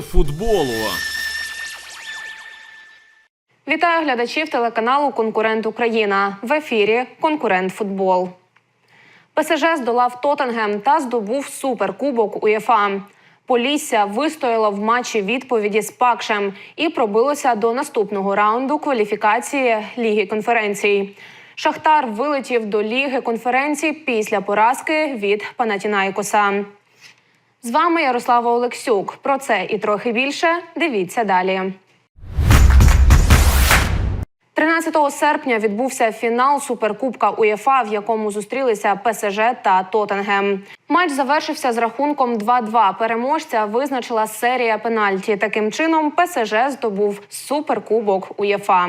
Футболу. Вітаю глядачів телеканалу Конкурент Україна в ефірі Конкурент Футбол. ПСЖ здолав Тоттенгем та здобув суперкубок УЄФА. Полісся вистояло в матчі відповіді з Пакшем і пробилося до наступного раунду кваліфікації Ліги конференцій. Шахтар вилетів до Ліги конференцій після поразки від Панатінайкоса. З вами Ярослава Олексюк. Про це і трохи більше дивіться далі. 13 серпня відбувся фінал суперкубка УЄФА, в якому зустрілися ПСЖ та Тоттенгем. Матч завершився з рахунком 2-2. Переможця визначила серія пенальті. Таким чином, ПСЖ здобув суперкубок УЄФА.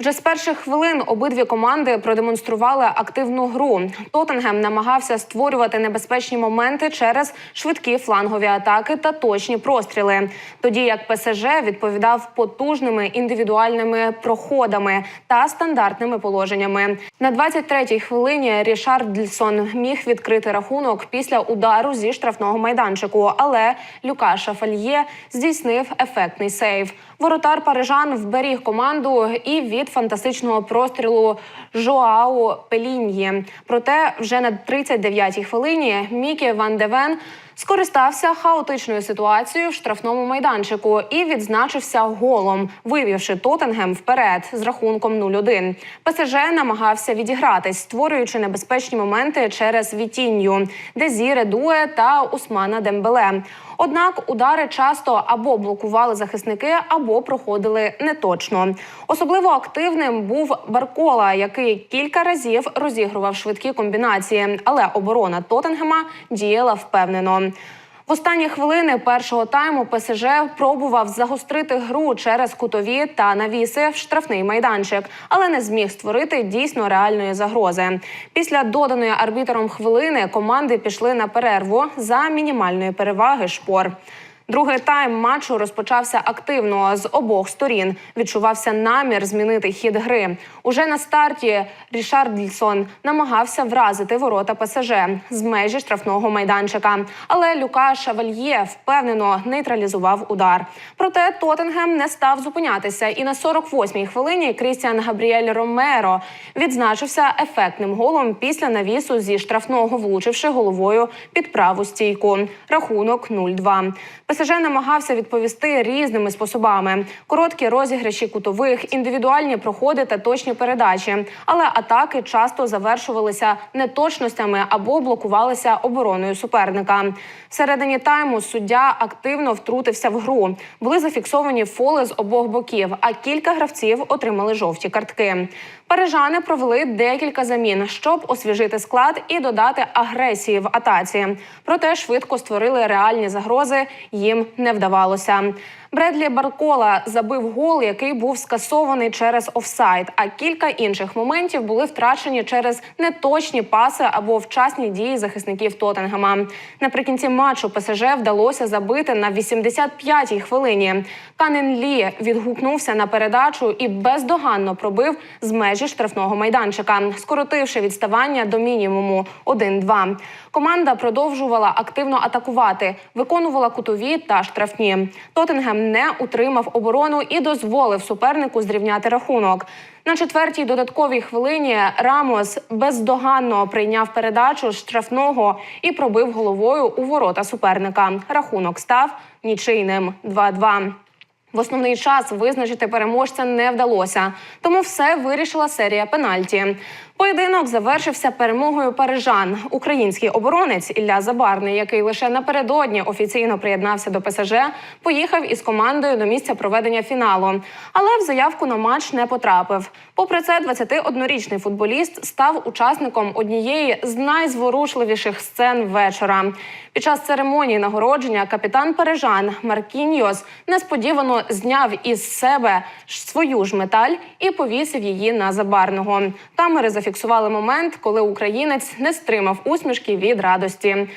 Вже з перших хвилин обидві команди продемонстрували активну гру. Тоттенгем намагався створювати небезпечні моменти через швидкі флангові атаки та точні простріли. Тоді як ПСЖ відповідав потужними індивідуальними проходами та стандартними положеннями. На 23-й хвилині Рішардсон міг відкрити рахунок після удару зі штрафного майданчику, але Люка Шафальє здійснив ефектний сейв. Воротар парижан вберіг команду і від фантастичного прострілу Жоау Пеліньї. Проте вже на 39-й хвилині Мікі Ван Девен скористався хаотичною ситуацією в штрафному майданчику і відзначився голом, вивівши Тоттенгем вперед з рахунком 0-1. ПСЖ намагався відігратись, створюючи небезпечні моменти через Вітінью, Дезіре Дуе та Усмана Дембеле. Однак удари часто або блокували захисники, або проходили неточно. Особливо активним був Баркола, який кілька разів розігрував швидкі комбінації, але оборона Тоттенгема діяла впевнено. В останні хвилини першого тайму ПСЖ пробував загострити гру через кутові та навіси в штрафний майданчик, але не зміг створити дійсно реальної загрози. Після доданої арбітром хвилини команди пішли на перерву за мінімальної переваги шпор. Другий тайм матчу розпочався активно з обох сторін. Відчувався намір змінити хід гри. Уже на старті Рішардсон намагався вразити ворота ПСЖ з межі штрафного майданчика. Але Люка Шавальє впевнено нейтралізував удар. Проте Тоттенгем не став зупинятися, і на 48-й хвилині Крістіан Габріель Ромеро відзначився ефектним голом після навісу зі штрафного, влучивши головою під праву стійку. Рахунок 0-2. ПСЖ намагався відповісти різними способами: короткі розіграші кутових, індивідуальні проходи та точні передачі. Але атаки часто завершувалися неточностями або блокувалися обороною суперника. Всередині тайму суддя активно втрутився в гру. Були зафіксовані фоли з обох боків, а кілька гравців отримали жовті картки. Парижани провели декілька замін, щоб освіжити склад і додати агресії в атаці. Проте швидко створили реальні загрози. Їм не вдавалося. Бредлі Баркола забив гол, який був скасований через офсайд. А кілька інших моментів були втрачені через неточні паси або вчасні дії захисників Тоттенгема. Наприкінці матчу ПСЖ вдалося забити на 85-й хвилині. Канен Лі відгукнувся на передачу і бездоганно пробив з межі штрафного майданчика, скоротивши відставання до мінімуму 1-2. Команда продовжувала активно атакувати, виконувала кутові та штрафні. Тоттенгем не утримав оборону і дозволив супернику зрівняти рахунок. На четвертій додатковій хвилині Рамос бездоганно прийняв передачу штрафного і пробив головою у ворота суперника. Рахунок став нічийним 2-2. В основний час визначити переможця не вдалося, тому все вирішила серія пенальті. Поєдинок завершився перемогою парижан. Український оборонець Ілля Забарний, який лише напередодні офіційно приєднався до ПСЖ, поїхав із командою до місця проведення фіналу, але в заявку на матч не потрапив. Попри це, 21-річний футболіст став учасником однієї з найзворушливіших сцен вечора. Під час церемонії нагородження капітан Парижан Маркіньос несподівано зняв із себе свою ж медаль і повісив її на забарного. Камери зафіксували момент, коли українець не стримав усмішки від радості.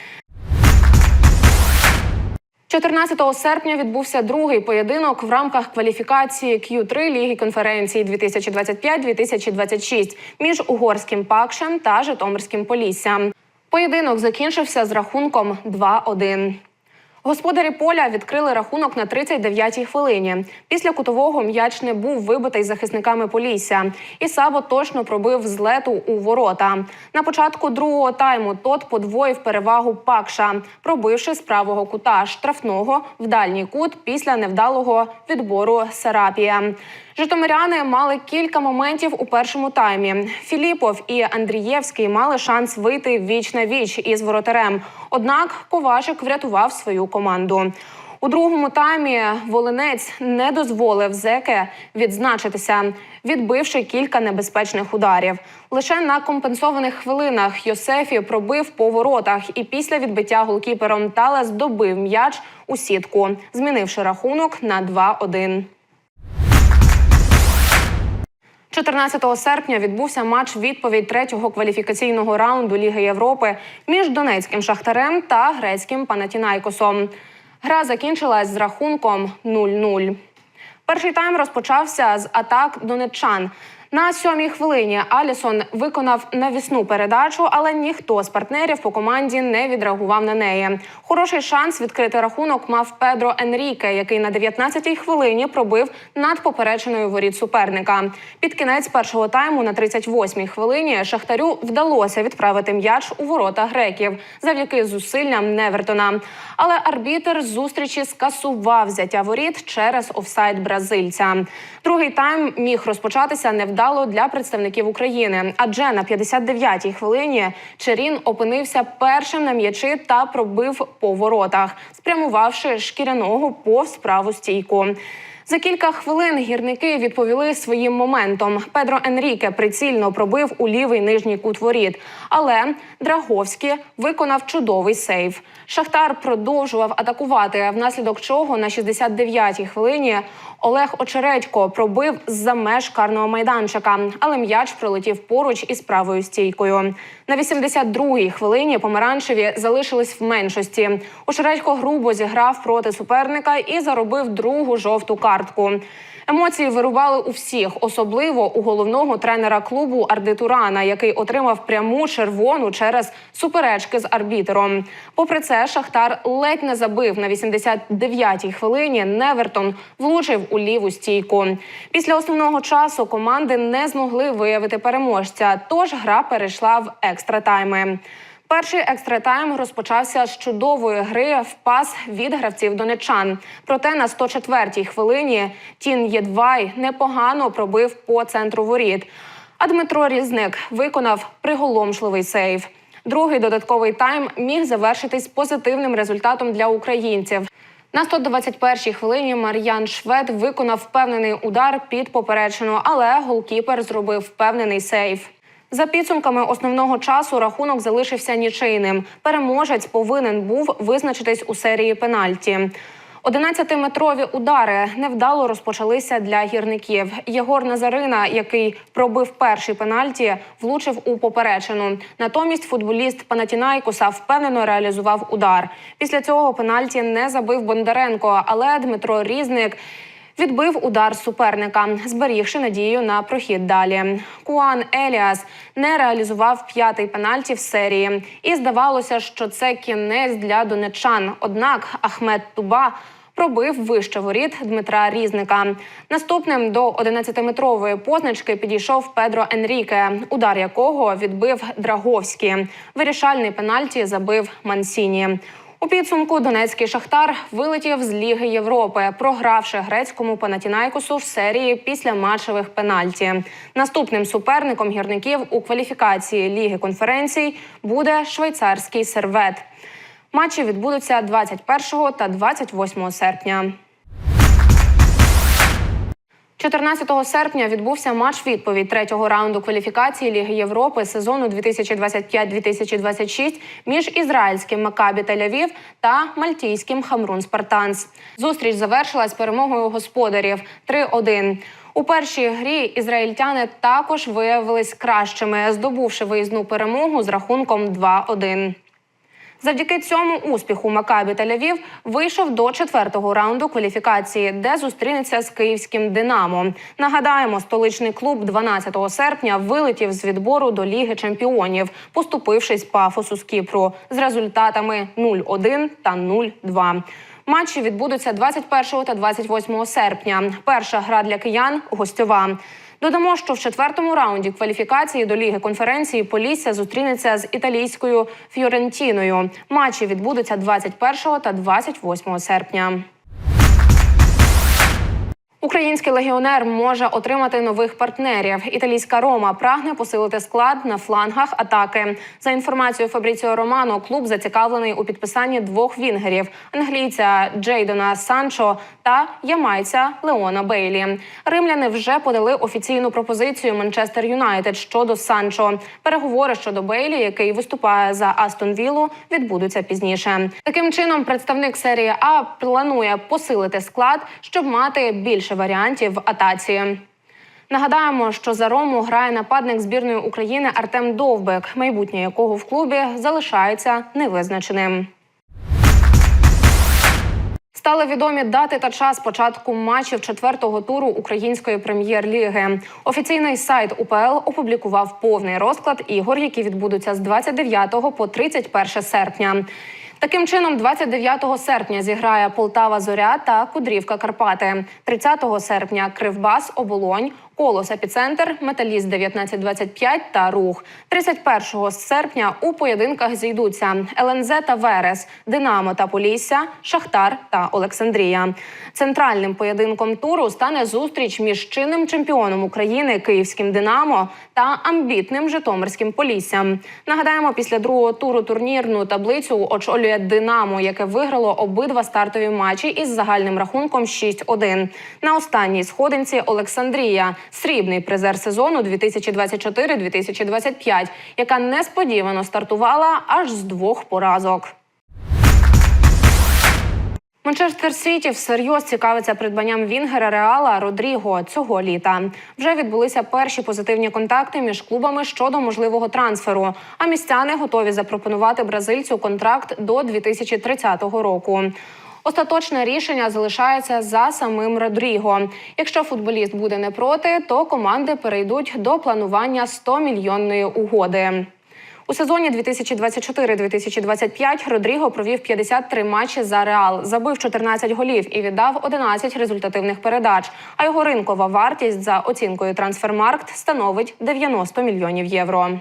14 серпня відбувся другий поєдинок в рамках кваліфікації Q3 Ліги конференції 2025-2026 між угорським Пакшем та Житомирським Поліссям. Поєдинок закінчився з рахунком 2-1. Господарі поля відкрили рахунок на 39-й хвилині. Після кутового м'яч не був вибитий захисниками Полісся. І Сабо точно пробив з лету у ворота. На початку другого тайму тот подвоїв перевагу Пакша, пробивши з правого кута штрафного в дальній кут після невдалого відбору Сарапія. Житомиряни мали кілька моментів у першому таймі. Філіпов і Андрієвський мали шанс вийти віч на віч із воротарем. Однак Ковашик врятував свою команду. У другому таймі Волинець не дозволив зеке відзначитися, відбивши кілька небезпечних ударів. Лише на компенсованих хвилинах Йосефі пробив по воротах, і після відбиття голкіпером Талес добив м'яч у сітку, змінивши рахунок на 2-1. 14 серпня відбувся матч відповідь третього кваліфікаційного раунду Ліги Європи між донецьким шахтарем та грецьким панатінайкосом. Гра закінчилась з рахунком 0-0. Перший тайм розпочався з атак донеччан. На сьомій хвилині Алісон виконав навісну передачу, але ніхто з партнерів по команді не відреагував на неї. Хороший шанс відкрити рахунок мав Педро Енріке, який на 19-й хвилині пробив над попереченою воріт суперника. Під кінець першого тайму на 38-й хвилині Шахтарю вдалося відправити м'яч у ворота греків завдяки зусиллям Невертона. Але арбітер зустрічі скасував взяття воріт через офсайд бразильця. Другий тайм міг розпочатися невдало для представників України, адже на 59-й хвилині Черін опинився першим на м'ячі та пробив по воротах, спрямувавши шкіряного повз праву стійку. За кілька хвилин гірники відповіли своїм моментом. Педро Енріке прицільно пробив у лівий нижній кут воріт, але Драговський виконав чудовий сейв. Шахтар продовжував атакувати, внаслідок чого на 69-й хвилині Олег Очередько пробив з-за меж карного майданчика, але м'яч пролетів поруч із правою стійкою. На 82-й хвилині помаранчеві залишились в меншості. Очередько грубо зіграв проти суперника і заробив другу жовту картку. Емоції вирували у всіх, особливо у головного тренера клубу Арди Турана, який отримав пряму червону через суперечки з арбітером. Попри це, Шахтар ледь не забив на 89-й хвилині. Невертон влучив у ліву стійку. Після основного часу команди не змогли виявити переможця, тож гра перейшла в екстратайми. Перший екстратайм розпочався з чудової гри в пас від гравців донечан. Проте на 104-й хвилині Тін Єдвай непогано пробив по центру воріт. А Дмитро Різник виконав приголомшливий сейв. Другий додатковий тайм міг завершитись позитивним результатом для українців. На 121-й хвилині Мар'ян Швед виконав впевнений удар під поперечину, але голкіпер зробив впевнений сейв. За підсумками основного часу рахунок залишився нічийним. Переможець повинен був визначитись у серії пенальті. 11-метрові удари невдало розпочалися для гірників. Єгор Назарина, який пробив перший пенальті, влучив у поперечину. Натомість футболіст Панатінайкуса впевнено реалізував удар. Після цього пенальті не забив Бондаренко, але Дмитро Різник. Відбив удар суперника, зберігши надію на прохід далі. Куан Еліас не реалізував п'ятий пенальті в серії, і здавалося, що це кінець для донечан. Однак Ахмед Туба пробив вище воріт Дмитра Різника. Наступним до 11-метрової позначки підійшов Педро Енріке, удар якого відбив Драговський. Вирішальний пенальті забив Мансіні. У підсумку Донецький шахтар вилетів з Ліги Європи, програвши грецькому панатінайкусу в серії після матчевих пенальті. Наступним суперником гірників у кваліфікації Ліги конференцій буде швейцарський сервет. Матчі відбудуться 21 та 28 серпня. 14 серпня відбувся матч відповідь третього раунду кваліфікації Ліги Європи сезону 2025-2026 між ізраїльським Макабі Тель-Авів та мальтійським Хамрун Спартанс. Зустріч завершилась перемогою господарів 3-1. У першій грі ізраїльтяни також виявились кращими, здобувши виїзну перемогу з рахунком 2-1. Завдяки цьому успіху Макабі Тель-Авів вийшов до четвертого раунду кваліфікації, де зустрінеться з київським Динамо. Нагадаємо, столичний клуб 12 серпня вилетів з відбору до Ліги Чемпіонів, поступившись пафосу з Кіпру з результатами 0-1 та 0-2. Матчі відбудуться 21 та 28 серпня. Перша гра для киян гостьова. Додамо, що в четвертому раунді кваліфікації до ліги конференції Полісся зустрінеться з італійською Фіорентіною. Матчі відбудуться 21 та 28 серпня. Український легіонер може отримати нових партнерів. Італійська Рома прагне посилити склад на флангах атаки. За інформацією Фабріціо Романо, клуб зацікавлений у підписанні двох вінгерів: англійця Джейдона Санчо та ямайця Леона Бейлі. Римляни вже подали офіційну пропозицію Манчестер Юнайтед щодо Санчо. Переговори щодо Бейлі, який виступає за Астон Віллу, відбудуться пізніше. Таким чином, представник серії А планує посилити склад, щоб мати більше варіантів атаці. Нагадаємо, що за Рому грає нападник збірної України Артем Довбек, майбутнє якого в клубі залишається невизначеним. Стали відомі дати та час початку матчів четвертого туру української прем'єр-ліги. Офіційний сайт УПЛ опублікував повний розклад ігор, які відбудуться з 29 по 31 серпня. Таким чином, 29 серпня зіграє Полтава Зоря та Кудрівка Карпати. 30 серпня Кривбас, Оболонь, Колос Епіцентр, Металіст 1925 та Рух. 31 серпня у поєдинках зійдуться ЛНЗ та Верес, Динамо та Полісся, Шахтар та Олександрія. Центральним поєдинком туру стане зустріч між чинним чемпіоном України Київським Динамо та амбітним Житомирським Поліссям. Нагадаємо, після другого туру турнірну таблицю очолює Динамо, яке виграло обидва стартові матчі із загальним рахунком 6-1. На останній сходинці Олександрія, срібний призер сезону 2024-2025, яка несподівано стартувала аж з двох поразок. Манчестер Сіті всерйоз цікавиться придбанням Вінгера Реала Родріго цього літа. Вже відбулися перші позитивні контакти між клубами щодо можливого трансферу. А містяни готові запропонувати бразильцю контракт до 2030 року. Остаточне рішення залишається за самим Родріго. Якщо футболіст буде не проти, то команди перейдуть до планування 100 мільйонної угоди. У сезоні 2024-2025 Родріго провів 53 матчі за Реал, забив 14 голів і віддав 11 результативних передач. А його ринкова вартість за оцінкою Трансфермаркт становить 90 мільйонів євро.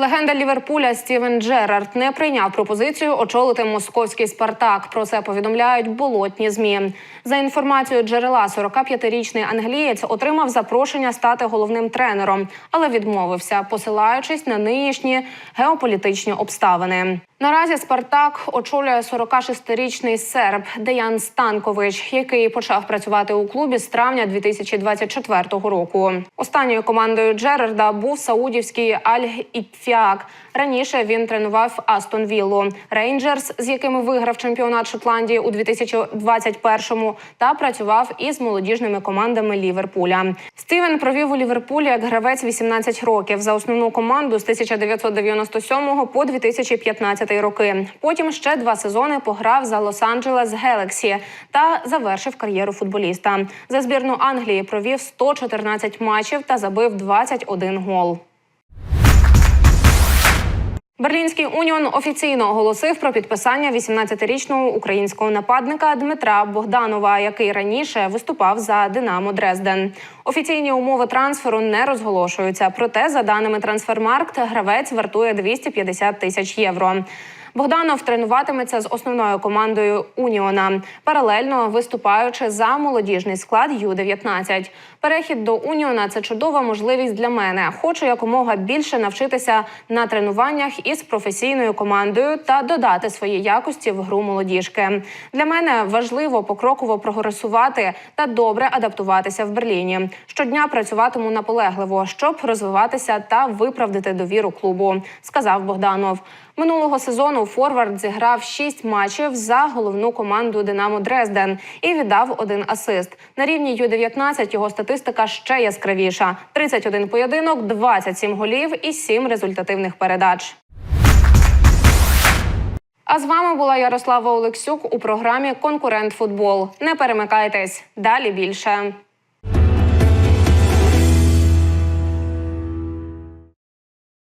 Легенда Ліверпуля Стівен Джерард не прийняв пропозицію очолити московський Спартак. Про це повідомляють болотні змі. За інформацією джерела, 45-річний англієць отримав запрошення стати головним тренером, але відмовився, посилаючись на нинішні геополітичні обставини. Наразі Спартак очолює 46-річний серб Деян Станкович, який почав працювати у клубі з травня 2024 року. Останньою командою Джерарда був саудівський Аль Ітфіак. Раніше він тренував Астон Віллу, Рейнджерс, з якими виграв чемпіонат Шотландії у 2021-му, та працював із молодіжними командами Ліверпуля. Стівен провів у Ліверпулі як гравець 18 років за основну команду з 1997 по 2015 роки. Потім ще два сезони пограв за Лос-Анджелес Гелексі та завершив кар'єру футболіста. За збірну Англії провів 114 матчів та забив 21 гол. Берлінський уніон офіційно оголосив про підписання 18-річного українського нападника Дмитра Богданова, який раніше виступав за Динамо Дрезден. Офіційні умови трансферу не розголошуються. Проте, за даними Трансфермаркт, гравець вартує 250 тисяч євро. Богданов тренуватиметься з основною командою Уніона, паралельно виступаючи за молодіжний склад Ю-19. Перехід до Уніона це чудова можливість для мене. Хочу якомога більше навчитися на тренуваннях із професійною командою та додати свої якості в гру молодіжки. Для мене важливо покроково прогресувати та добре адаптуватися в Берліні. Щодня працюватиму наполегливо, щоб розвиватися та виправдати довіру клубу, сказав Богданов. Минулого сезону Форвард зіграв шість матчів за головну команду Динамо Дрезден і віддав один асист. На рівні ю 19 його статистика ще яскравіша: 31 поєдинок, 27 голів і 7 результативних передач. А з вами була Ярослава Олексюк у програмі Конкурент Футбол. Не перемикайтесь далі більше.